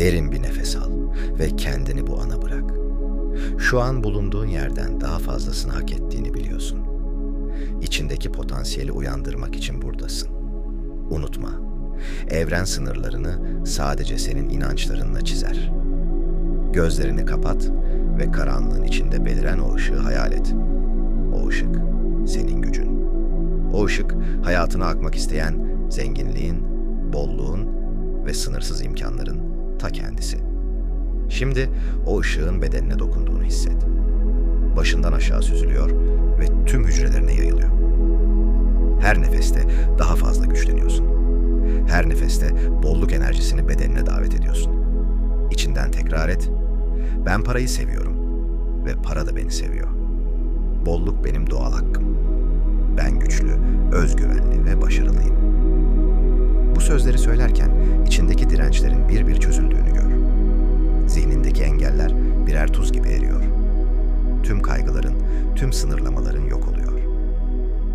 Derin bir nefes al ve kendini bu ana bırak. Şu an bulunduğun yerden daha fazlasını hak ettiğini biliyorsun. İçindeki potansiyeli uyandırmak için buradasın. Unutma, evren sınırlarını sadece senin inançlarınla çizer. Gözlerini kapat ve karanlığın içinde beliren o ışığı hayal et. O ışık senin gücün. O ışık hayatına akmak isteyen zenginliğin, bolluğun ve sınırsız imkanların ta kendisi. Şimdi o ışığın bedenine dokunduğunu hisset. Başından aşağı süzülüyor ve tüm hücrelerine yayılıyor. Her nefeste daha fazla güçleniyorsun. Her nefeste bolluk enerjisini bedenine davet ediyorsun. İçinden tekrar et. Ben parayı seviyorum ve para da beni seviyor. Bolluk benim doğal hakkım. Ben güçlü, özgüvenli sözleri söylerken içindeki dirençlerin bir bir çözüldüğünü gör. Zihnindeki engeller birer tuz gibi eriyor. Tüm kaygıların, tüm sınırlamaların yok oluyor.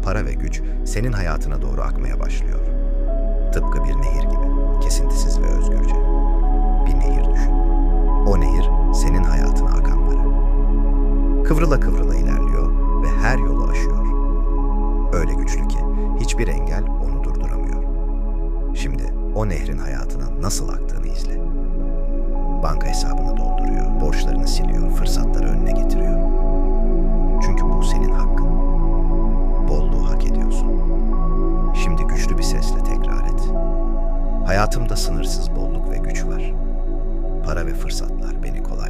Para ve güç senin hayatına doğru akmaya başlıyor. Tıpkı bir nehir gibi, kesintisiz ve özgürce. Bir nehir düşün. O nehir senin hayatına akan para. Kıvrıla kıvrıla ilerliyor ve her yolu aşıyor. Öyle güçlü ki hiçbir engel onu durduramıyor. Şimdi o nehrin hayatına nasıl aktığını izle. Banka hesabını dolduruyor, borçlarını siliyor, fırsatları önüne getiriyor. Çünkü bu senin hakkın. Bolluğu hak ediyorsun. Şimdi güçlü bir sesle tekrar et. Hayatımda sınırsız bolluk ve güç var. Para ve fırsatlar beni kolaylıkla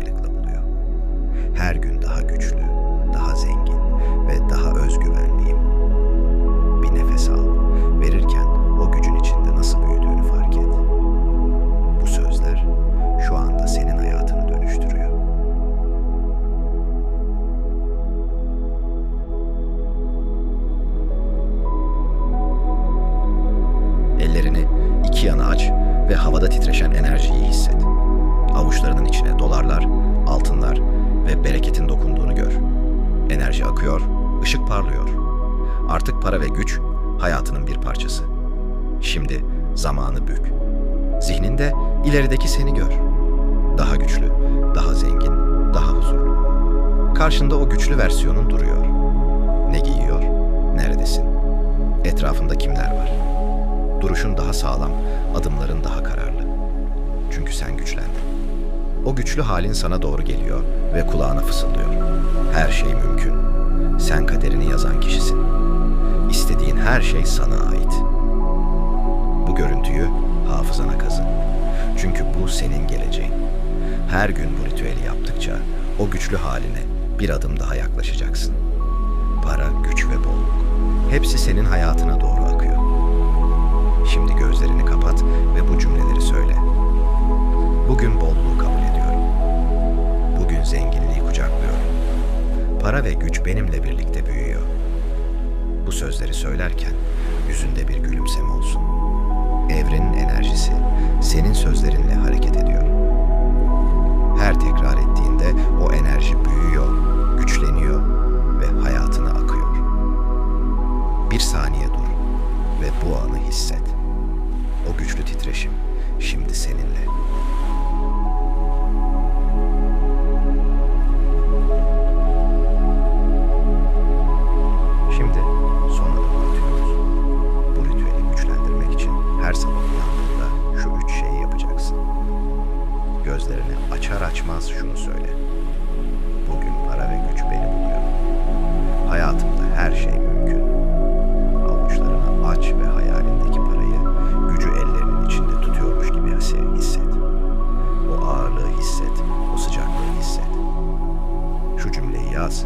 havada titreşen enerjiyi hisset. Avuçlarının içine dolarlar, altınlar ve bereketin dokunduğunu gör. Enerji akıyor, ışık parlıyor. Artık para ve güç hayatının bir parçası. Şimdi zamanı bük. Zihninde ilerideki seni gör. Daha güçlü, daha zengin, daha huzurlu. Karşında o güçlü versiyonun duruyor. Ne giyiyor? Neredesin? Etrafında kimler var? Duruşun daha sağlam, adımların daha kararlı. Çünkü sen güçlendin. O güçlü halin sana doğru geliyor ve kulağına fısıldıyor. Her şey mümkün. Sen kaderini yazan kişisin. İstediğin her şey sana ait. Bu görüntüyü hafızana kazı. Çünkü bu senin geleceğin. Her gün bu ritüeli yaptıkça o güçlü haline bir adım daha yaklaşacaksın. Para, güç ve bolluk. Hepsi senin hayatına doğru akıyor. Şimdi gözlerini kapat ve bu cümleleri söyle. Bugün bolluğu kabul ediyorum. Bugün zenginliği kucaklıyorum. Para ve güç benimle birlikte büyüyor. Bu sözleri söylerken yüzünde bir gülümseme olsun. Evrenin enerjisi senin sözlerinle hareket şaşmaz şunu söyle. Bugün para ve güç beni buluyor. Hayatımda her şey mümkün. Avuçlarını aç ve hayalindeki parayı gücü ellerinin içinde tutuyormuş gibi hisset. O ağırlığı hisset, o sıcaklığı hisset. Şu cümleyi yaz